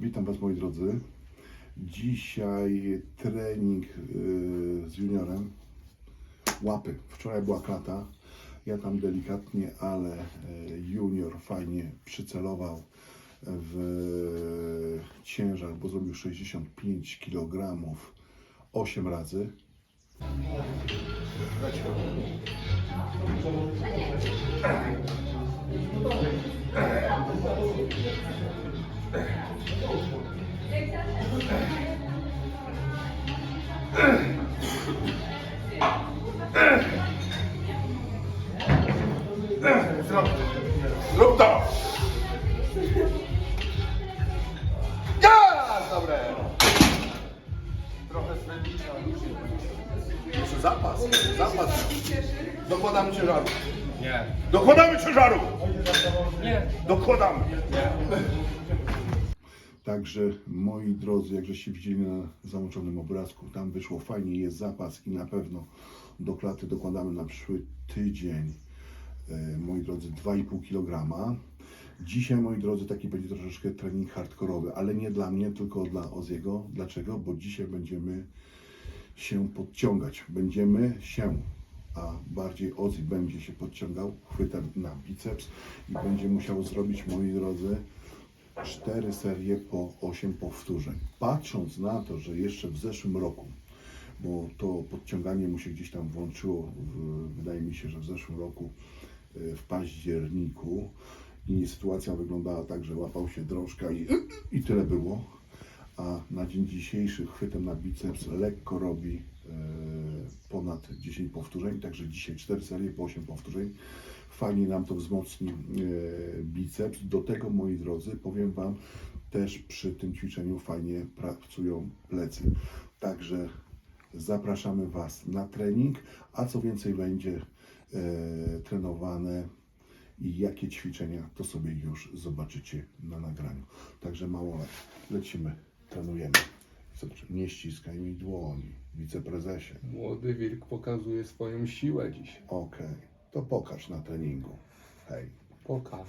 Witam Was moi drodzy. Dzisiaj trening yy, z juniorem. Łapy. Wczoraj była klata. Ja tam delikatnie, ale yy, junior fajnie przycelował w ciężar, bo zrobił 65 kg 8 razy. Zrób to! Ja! Dobre! Trochę swędzi, Jeszcze zapas, zapas. Dokładamy ciężaru. Nie. Dokładamy ciężaru! Nie. Dokładamy. Także moi drodzy, jak żeście widzieli na załączonym obrazku, tam wyszło fajnie, jest zapas i na pewno do klaty dokładamy na przyszły tydzień, e, moi drodzy, 2,5 kg. Dzisiaj, moi drodzy, taki będzie troszeczkę trening hardkorowy, ale nie dla mnie, tylko dla Oziego. Dlaczego? Bo dzisiaj będziemy się podciągać. Będziemy się, a bardziej Ozzy będzie się podciągał chwytem na biceps i będzie musiał zrobić, moi drodzy, cztery serie po 8 powtórzeń. Patrząc na to, że jeszcze w zeszłym roku, bo to podciąganie mu się gdzieś tam włączyło, w, wydaje mi się, że w zeszłym roku e, w październiku i sytuacja wyglądała tak, że łapał się drążka i, i tyle było, a na dzień dzisiejszy chwytem na biceps lekko robi e, ponad 10 powtórzeń, także dzisiaj 4 serie po 8 powtórzeń. Fajnie nam to wzmocni e, biceps. Do tego, moi drodzy, powiem Wam, też przy tym ćwiczeniu fajnie pracują plecy. Także zapraszamy Was na trening, a co więcej będzie e, trenowane i jakie ćwiczenia, to sobie już zobaczycie na nagraniu. Także mało lecimy, trenujemy. Nie ściskaj mi dłoni, wiceprezesie. Młody wilk pokazuje swoją siłę dziś. Okej, to pokaż na treningu. Hej. Pokaż.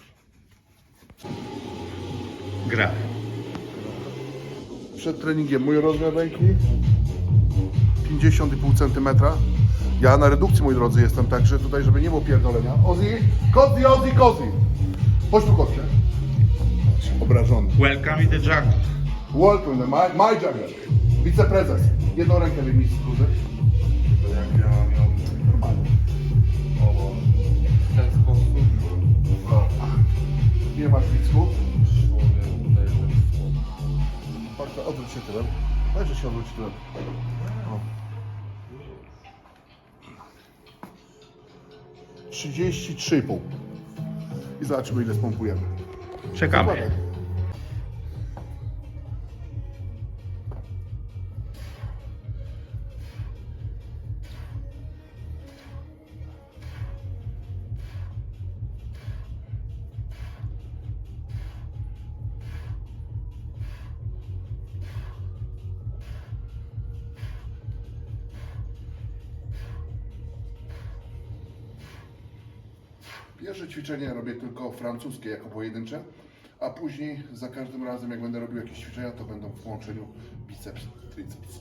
Gra. Przed treningiem mój rozmiar ręki 50,5 cm. Ja na redukcji, moi drodzy, jestem, także tutaj, żeby nie było pierdolenia. Ozzy, Kozzy, Ozzy, Kozzy. Chodź tu, kotcie. Obrażony. Welcome in the jungle. Welcome, to my, my juggler. Wiceprezes. Jedną rękę wyjmij z skórzy. Jak ja miał Normalnie. w ten sposób No. Nie masz bicku. Chodź, odwróć się tyłem. Weź, że się odwróć tyłem. O. 33,5. I zobaczymy ile spompujemy. Czekamy. Zakładaj. Ćwiczenie robię tylko francuskie jako pojedyncze, a później za każdym razem jak będę robił jakieś ćwiczenia, to będą w połączeniu biceps, triceps.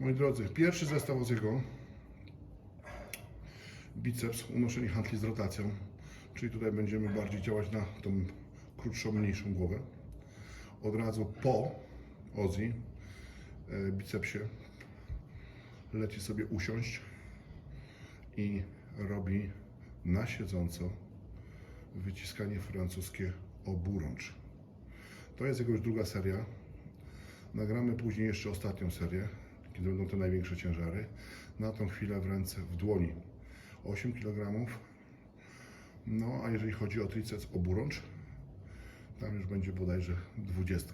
Moi drodzy, pierwszy zestaw z jego biceps, unoszenie handli z rotacją, czyli tutaj będziemy bardziej działać na tą krótszą, mniejszą głowę. Od razu po Ozzy e, bicepsie leci sobie usiąść i robi na siedząco wyciskanie francuskie oburącz. To jest jego już druga seria. Nagramy później jeszcze ostatnią serię, kiedy będą te największe ciężary. Na tą chwilę w ręce, w dłoni 8 kg. No a jeżeli chodzi o triceps oburącz, tam już będzie bodajże 20.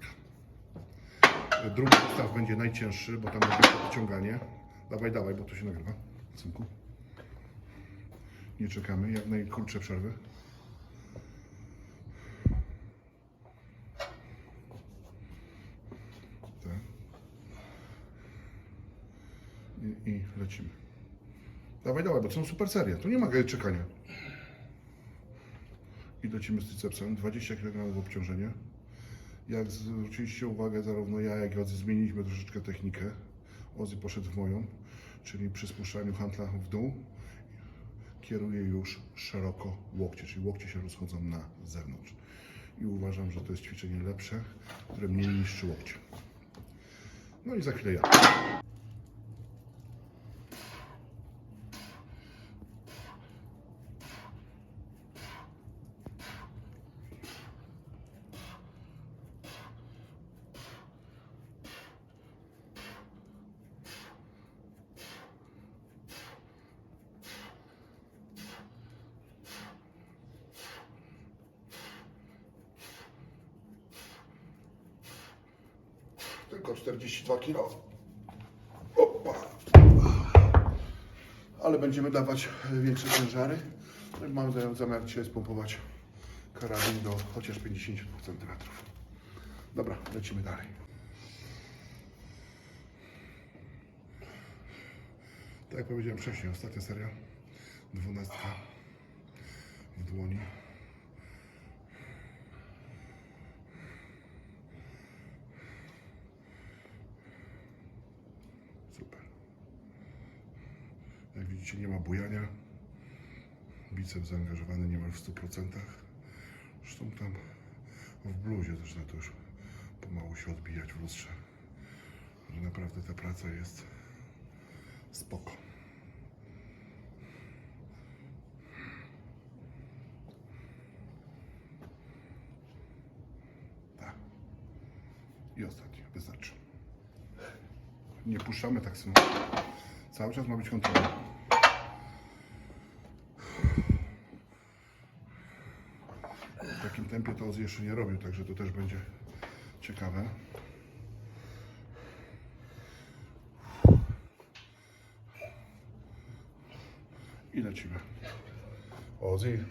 Drugi zestaw będzie najcięższy, bo tam będzie podciąganie. Dawaj, dawaj, bo to się nagrywa. Synku. Nie czekamy, jak najkrótsze przerwy. Tak. I, I lecimy. Dawaj, dawaj, bo to są super serie. Tu nie ma czekania. I lecimy z tricepsem. 20 kg obciążenie. Jak zwróciliście uwagę, zarówno ja, jak i Ozzy zmieniliśmy troszeczkę technikę. Ozzy poszedł w moją, czyli przy spuszczaniu handla w dół kieruje już szeroko łokcie, czyli łokcie się rozchodzą na zewnątrz. I uważam, że to jest ćwiczenie lepsze, które mniej niszczy łokcie. No i za chwilę ja. Tylko 42 kg. Opa. Ale będziemy dawać większe ciężary. Mam za- zamiar dzisiaj spompować karabin do chociaż 50 cm. Dobra, lecimy dalej. Tak jak powiedziałem wcześniej, ostatnia seria. Dwunastka w dłoni. Super. Widzicie, nie ma bujania. Biceps zaangażowany niemal w 100%. Zresztą tam w bluzie zaczyna to już pomału się odbijać w lustrze. Że naprawdę ta praca jest spoko. Tak. I ostatni, wystarczy. Nie puszczamy tak samo. Cały czas ma być kontrola. W takim tempie to jeszcze nie robił, także to też będzie ciekawe. I lecimy. Ozzy.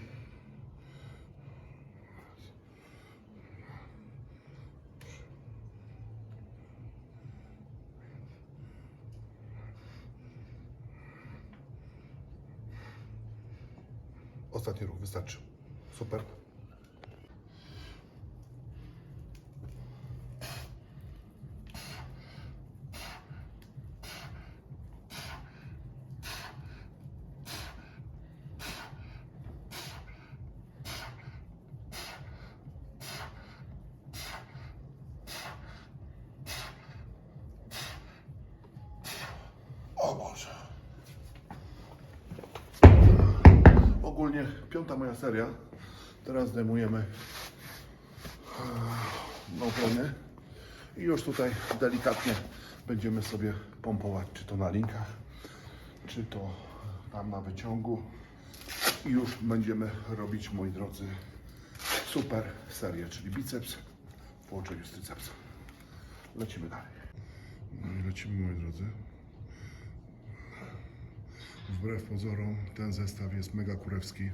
Ostatni ruch wystarczy. Super. O Boże. Ogólnie piąta moja Teraz zdejmujemy e, nowony i już tutaj delikatnie będziemy sobie pompować, czy to na linkach, czy to tam na wyciągu. I już będziemy robić, moi drodzy, super serię, czyli biceps w połączeniu z tricepsem. Lecimy dalej. I lecimy, moi drodzy. Wbrew pozorom ten zestaw jest mega kurewski.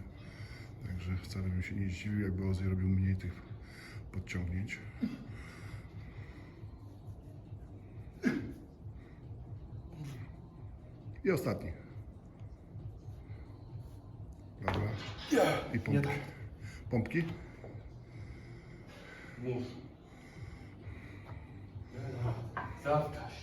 Także wcale bym się nie zdziwił, jakby Ozzy robił mniej tych podciągnięć. I ostatni. Dobra. I pompki. Pompki? Mów. Zawtaś.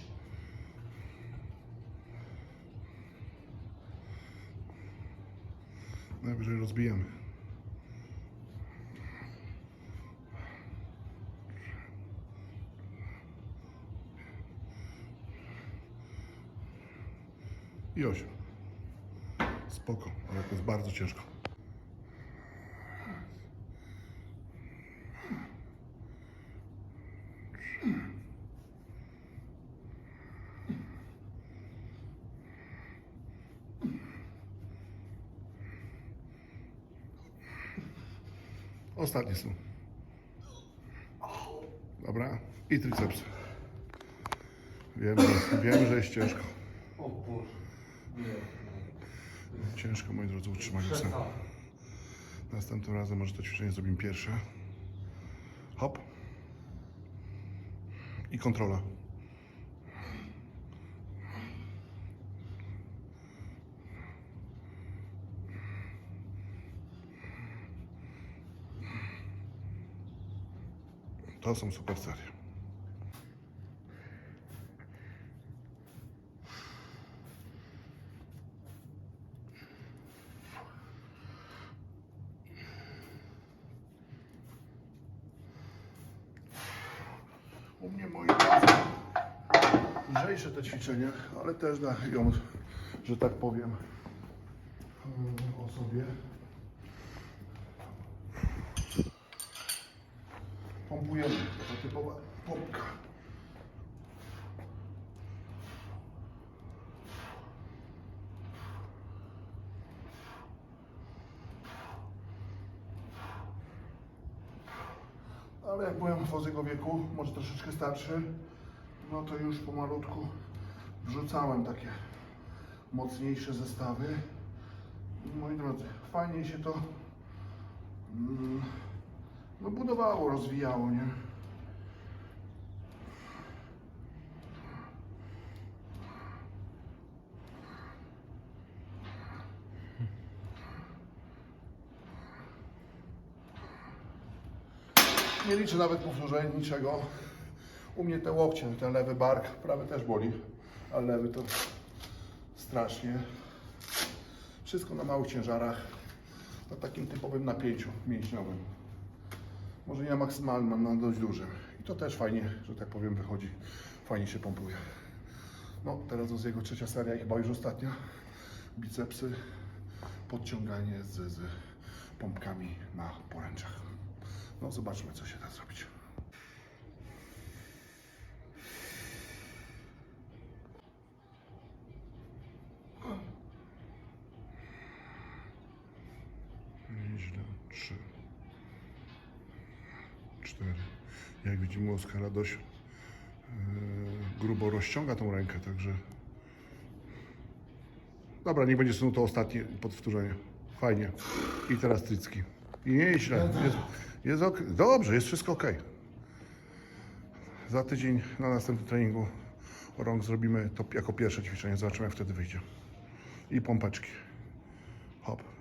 Najwyżej rozbijemy. I osiem. Spoko, ale to jest bardzo ciężko. Ostatni są. Dobra. I triceps. Wiem, że, wiem, że jest ciężko. O Boże. Nie. Ciężko, moi drodzy, ósem. Przesadzam. Następnym razem może to ćwiczenie zrobimy pierwsze. Hop. I kontrola. To są super serie. U mnie moi drodzy, lżejsze te ćwiczenia, ale też dają, że tak powiem, e, o sobie. Pompujemy, to typowa pompka. Ale jak byłem w wieku, może troszeczkę starszy, no to już pomalutku wrzucałem takie mocniejsze zestawy. Moi drodzy, fajnie się to mm, no, budowało, rozwijało, nie? Nie liczę nawet powtórzeń, niczego. U mnie te łokcie, ten lewy bark, prawy też boli, ale lewy to strasznie. Wszystko na małych ciężarach, na takim typowym napięciu mięśniowym. Może nie na maksymalnym, mam na dość dużym. I to też fajnie, że tak powiem, wychodzi. Fajnie się pompuje. No, teraz z jego trzecia seria chyba już ostatnia. Bicepsy, podciąganie z, z pompkami na poręczach. No, zobaczmy, co się da zrobić. Nieźle. Trzy. Cztery. Jak widzimy, Oskara dość e, grubo rozciąga tą rękę, także... Dobra, niech będzie to ostatnie podwtórzenie. Fajnie. I teraz Trycki. I nie źle. Jest, jest ok. Dobrze, jest wszystko ok. Za tydzień na następnym treningu rąk zrobimy to jako pierwsze ćwiczenie. Zobaczymy, jak wtedy wyjdzie. I pompeczki. Hop.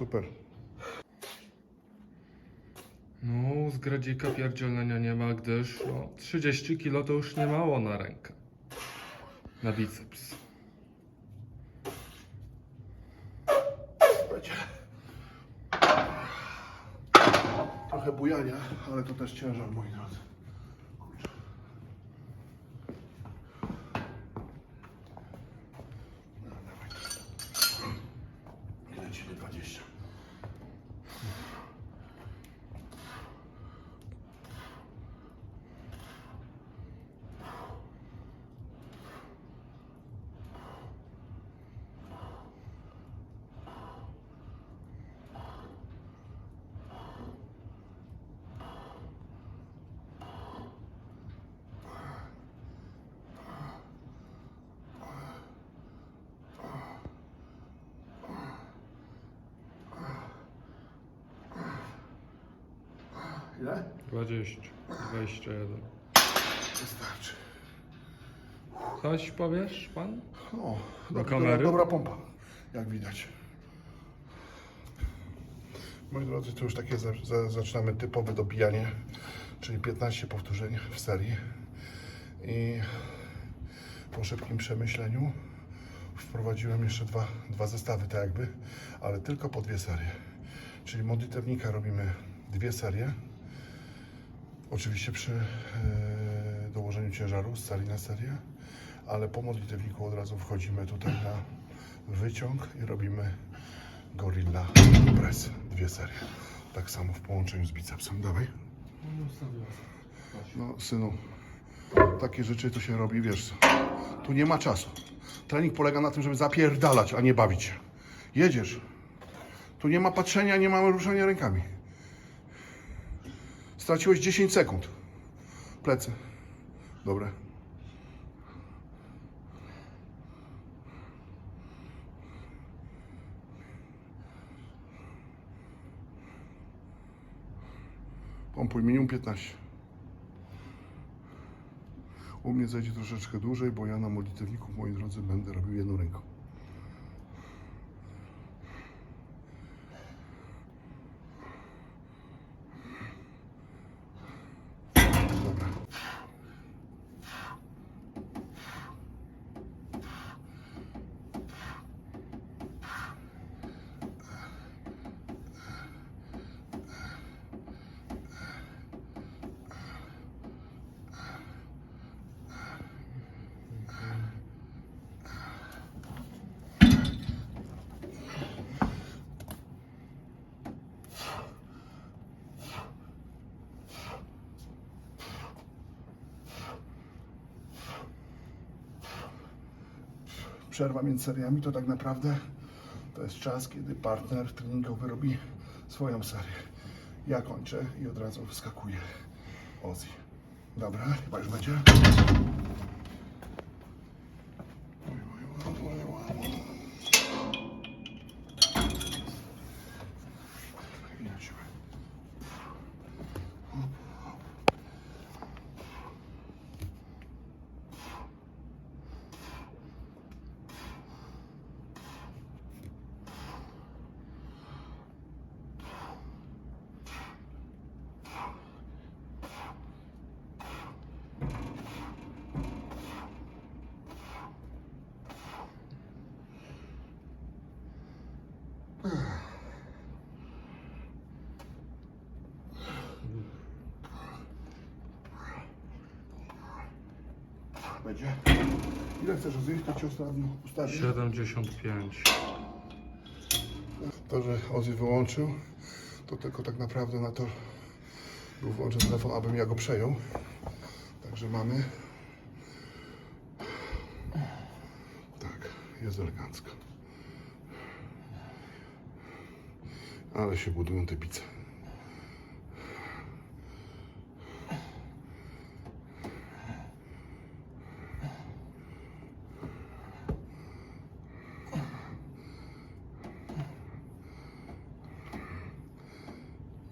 Super. No, z gradzika pierdzielenia nie ma, gdyż no, 30 kg to już nie mało na rękę. Na biceps. Trochę bujania, ale to też ciężar, moi drodzy. Kurczę. No, dawaj. I lecimy 20. Ile? 20, 21. Wystarczy. Coś powiesz pan? O, Do dobra, kamery? dobra pompa, jak widać. Moi drodzy, to już takie za, za, zaczynamy typowe dobijanie, czyli 15 powtórzeń w serii. I po szybkim przemyśleniu wprowadziłem jeszcze dwa, dwa zestawy, tak jakby, ale tylko po dwie serie. Czyli modlitewnika robimy dwie serie. Oczywiście przy e, dołożeniu ciężaru z na serię, ale po modlitewniku od razu wchodzimy tutaj na wyciąg i robimy gorilla press, dwie serie. Tak samo w połączeniu z bicepsem. Dawaj. No synu, takie rzeczy to się robi, wiesz tu nie ma czasu. Trening polega na tym, żeby zapierdalać, a nie bawić się. Jedziesz. Tu nie ma patrzenia, nie ma ruszania rękami. Straciłeś 10 sekund. Plecy. Dobre. Pompuj minimum 15. U mnie zajdzie troszeczkę dłużej, bo ja na modlitewniku, moi drodzy, będę robił jedną ręką. Przerwa między seriami to tak naprawdę to jest czas, kiedy partner treningowy robi swoją serię. Ja kończę i od razu wskakuje Ozzy. Dobra, chyba już będzie. I lecimy. Będzie. Ile chcesz zjeść, to ci ostatnio ustawię. 75. To, że Ozzy wyłączył, to tylko tak naprawdę na to był włączony telefon, abym ja go przejął. Także mamy. Tak, jest elegancko. Ale się budują te pice.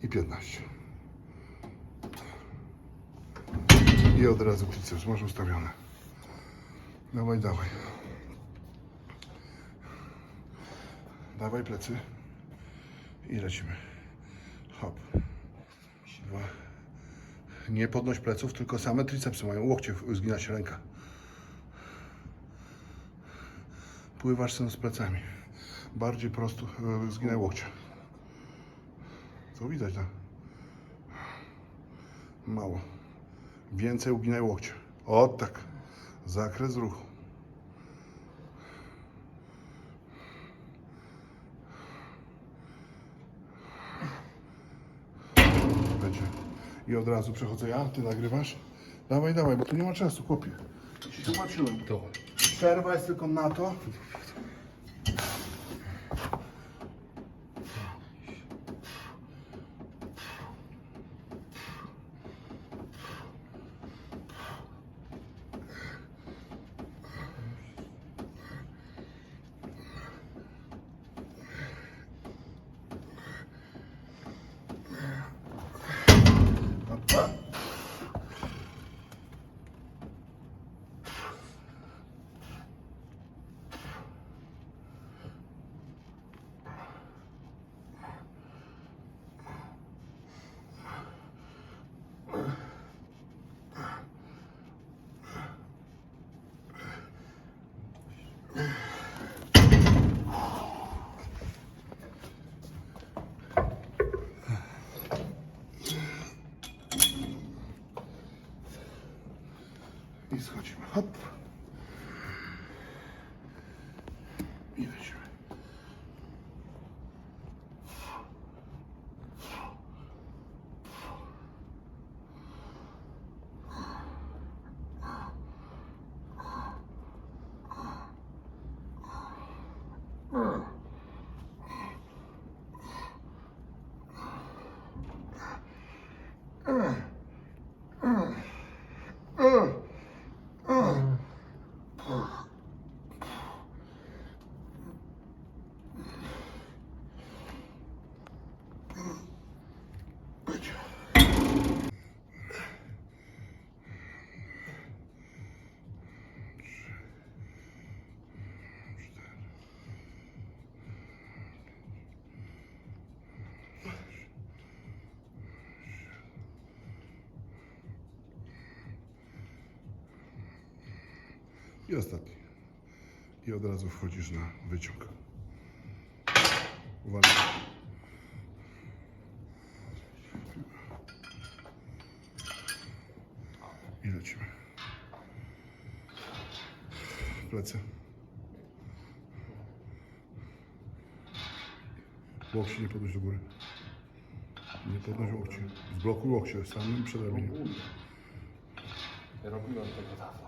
I 15. I od razu pizzę już masz ustawione. Dawaj, dawaj. Dawaj plecy. I lecimy. Hop. Dwa. Nie podnoś pleców, tylko same tricepsy mają. Łokcie, zgina się ręka. Pływasz sobie z plecami. Bardziej prosto, e, zginaj łokcie. Co widać, tak? Mało. Więcej uginaj łokcie. O tak. Zakres ruchu. Będzie. I od razu przechodzę ja, ty nagrywasz. Dawaj, dawaj, bo tu nie ma czasu, chłopie. Dobra. Przerwa jest tylko na to. Opa. I schodzimy. Hop. I lecimy. I ostatni. I od razu wchodzisz na wyciąg. Uwaga. I lecimy. Plecy. Łokci nie podnoś do góry. Nie podnoś łokci. Zblokuj łokcie samym przedramieniem. Robiłem tego dawno.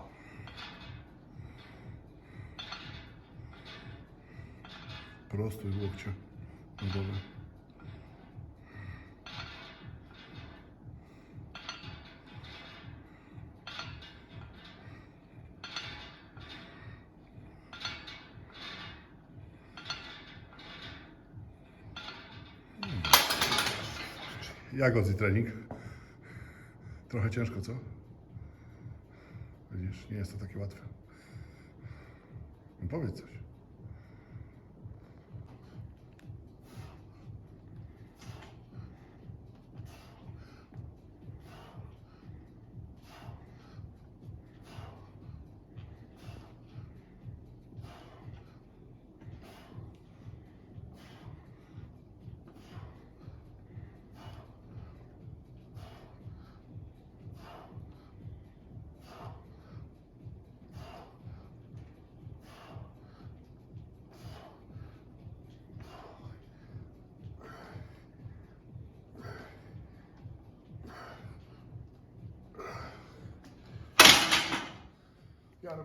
Prostuj łokcie na głowę. Jak odzi trening? Trochę ciężko, co? Widzisz, nie jest to takie łatwe. No Powiedz coś. Ja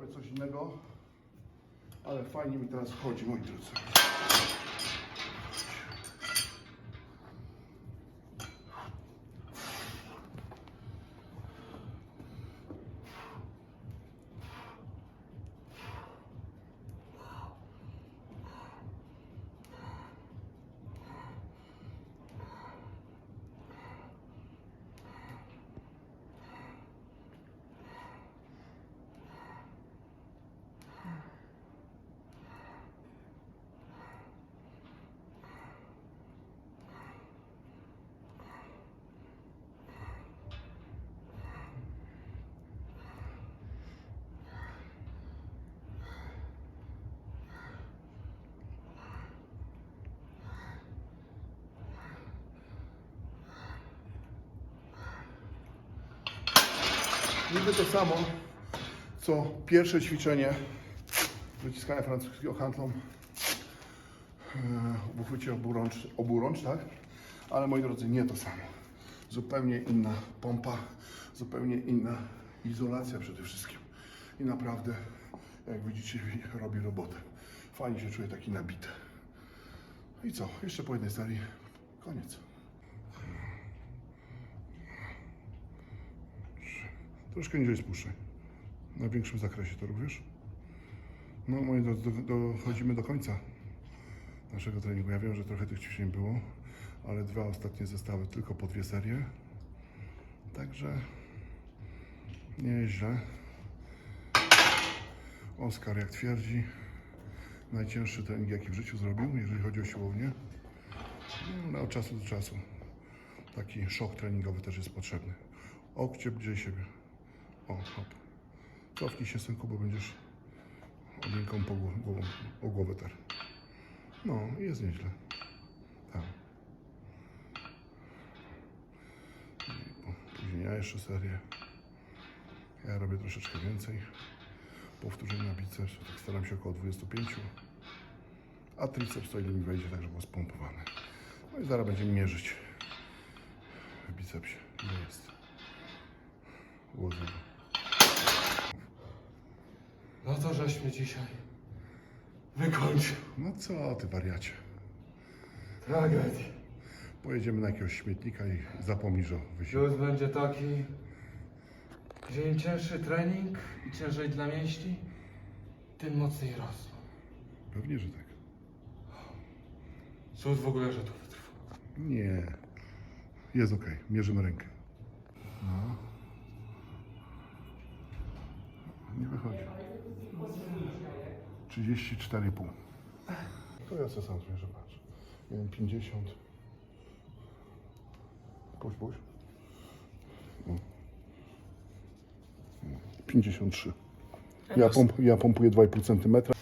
ale fajnie mi teraz wchodzi, moi drodzy. Niby to samo, co pierwsze ćwiczenie wyciskania francuskiego handlą w uchwycie oburącz, oburącz, tak? Ale moi drodzy, nie to samo. Zupełnie inna pompa, zupełnie inna izolacja przede wszystkim. I naprawdę, jak widzicie, robi robotę. Fajnie się czuję taki nabity. I co? Jeszcze po jednej serii. Koniec. Troszkę niżej spuszczaj. Na większym zakresie to również. No moi drodzy, do, dochodzimy do końca naszego treningu. Ja wiem, że trochę tych ćwiczeń było, ale dwa ostatnie zestawy tylko po dwie serie. Także nieźle. Oskar, jak twierdzi, najcięższy trening, jaki w życiu zrobił, jeżeli chodzi o siłownię. No, od czasu do czasu taki szok treningowy też jest potrzebny. Okcie bliżej siebie. O, hop. Cofnij się synku, bo będziesz odręką po głowę, głową, o głowę ter. No, jest nieźle. Tak. Później ja jeszcze serię. Ja robię troszeczkę więcej. Powtórzeń na biceps. Tak staram się około 25. A triceps to ile mi wejdzie, tak żeby było spompowane. No i zaraz będziemy mierzyć w bicepsie. Ile jest. Ułożono. No to żeś mnie dzisiaj wykończył. No co ty wariacie? Tragedia. Pojedziemy na jakiegoś śmietnika i zapomnisz o wysiłku. Już będzie taki, gdzie im cięższy trening i ciężej dla mięśni, tym mocniej rosną. Pewnie, że tak. Cud w ogóle, że to wytrwa. Nie. Jest ok. Mierzymy rękę. No. 34,5. To ja sobie sam zmierzę, patrz. 1,50. Puść, puść. No. 53. Ja, pomp, ja pompuję 2,5 cm.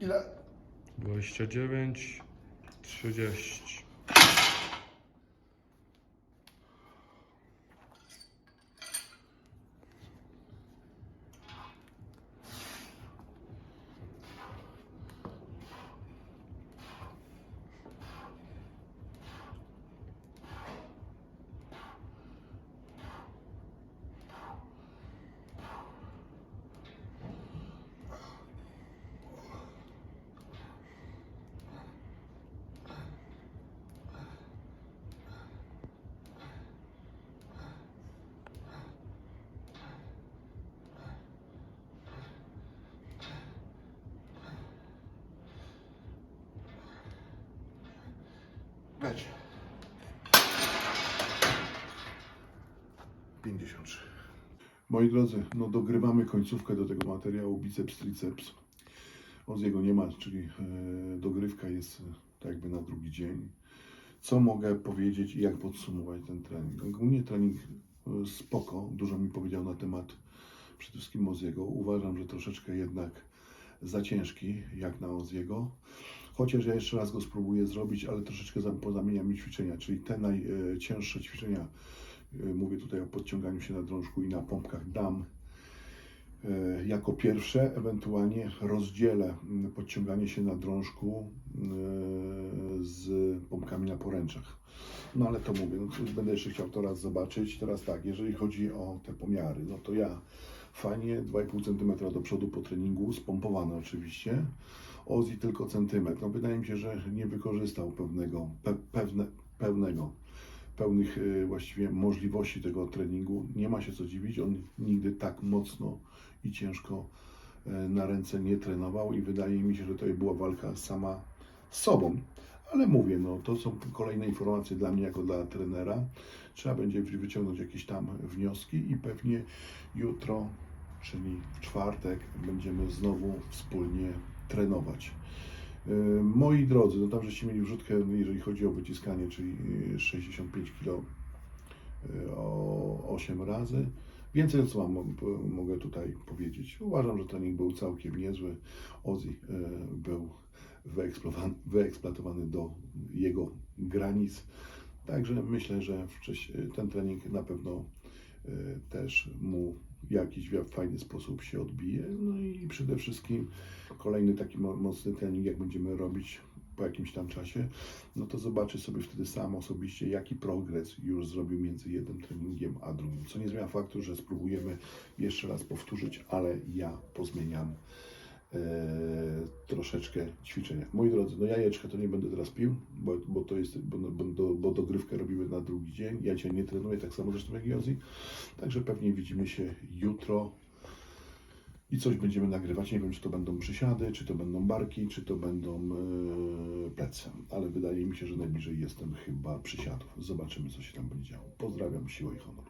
Ile? 29, 30. Będzie. 53. Moi drodzy, no dogrywamy końcówkę do tego materiału biceps, triceps. Oziego nie ma, czyli e, dogrywka jest e, tak jakby na drugi dzień. Co mogę powiedzieć i jak podsumować ten trening? Ogólnie trening e, spoko, dużo mi powiedział na temat przede wszystkim Oziego. Uważam, że troszeczkę jednak za ciężki jak na Oziego. Chociaż ja jeszcze raz go spróbuję zrobić, ale troszeczkę zam- pozamieniam mi ćwiczenia, czyli te najcięższe ćwiczenia, mówię tutaj o podciąganiu się na drążku i na pompkach, dam e, jako pierwsze, ewentualnie rozdzielę mm, podciąganie się na drążku e, z pompkami na poręczach. No ale to mówię, no, będę jeszcze chciał to raz zobaczyć. Teraz tak, jeżeli chodzi o te pomiary, no to ja fajnie 2,5 cm do przodu po treningu, spompowane oczywiście. Ozzy tylko centymetr. No wydaje mi się, że nie wykorzystał pewnego, pe, pewne, pełnego, pełnych y, właściwie możliwości tego treningu. Nie ma się co dziwić, on nigdy tak mocno i ciężko y, na ręce nie trenował i wydaje mi się, że to była walka sama z sobą. Ale mówię, no to są kolejne informacje dla mnie jako dla trenera. Trzeba będzie wy- wyciągnąć jakieś tam wnioski i pewnie jutro, czyli w czwartek, będziemy znowu wspólnie trenować. Yy, Moi drodzy, no tam żeście mieli wrzutkę, jeżeli chodzi o wyciskanie, czyli yy, 65 kg o 8 razy. Więcej co mam, mo- mogę tutaj powiedzieć. Uważam, że trening był całkiem niezły. Yy, był wyeksploatowany, do jego granic. Także myślę, że ten trening na pewno też mu w jakiś fajny sposób się odbije. No i przede wszystkim kolejny taki mo- mocny trening, jak będziemy robić po jakimś tam czasie, no to zobaczy sobie wtedy sam osobiście, jaki progres już zrobił między jednym treningiem a drugim. Co nie zmienia faktu, że spróbujemy jeszcze raz powtórzyć, ale ja pozmieniam troszeczkę ćwiczenia. Moi drodzy, no jajeczka to nie będę teraz pił, bo, bo to jest, bo, bo, bo dogrywkę robimy na drugi dzień. Ja dzisiaj nie trenuję, tak samo zresztą jak Jozi. Także pewnie widzimy się jutro i coś będziemy nagrywać. Nie wiem, czy to będą przysiady, czy to będą barki, czy to będą e, plecy, ale wydaje mi się, że najbliżej jestem chyba przysiadów. Zobaczymy, co się tam będzie działo. Pozdrawiam, siła i honor.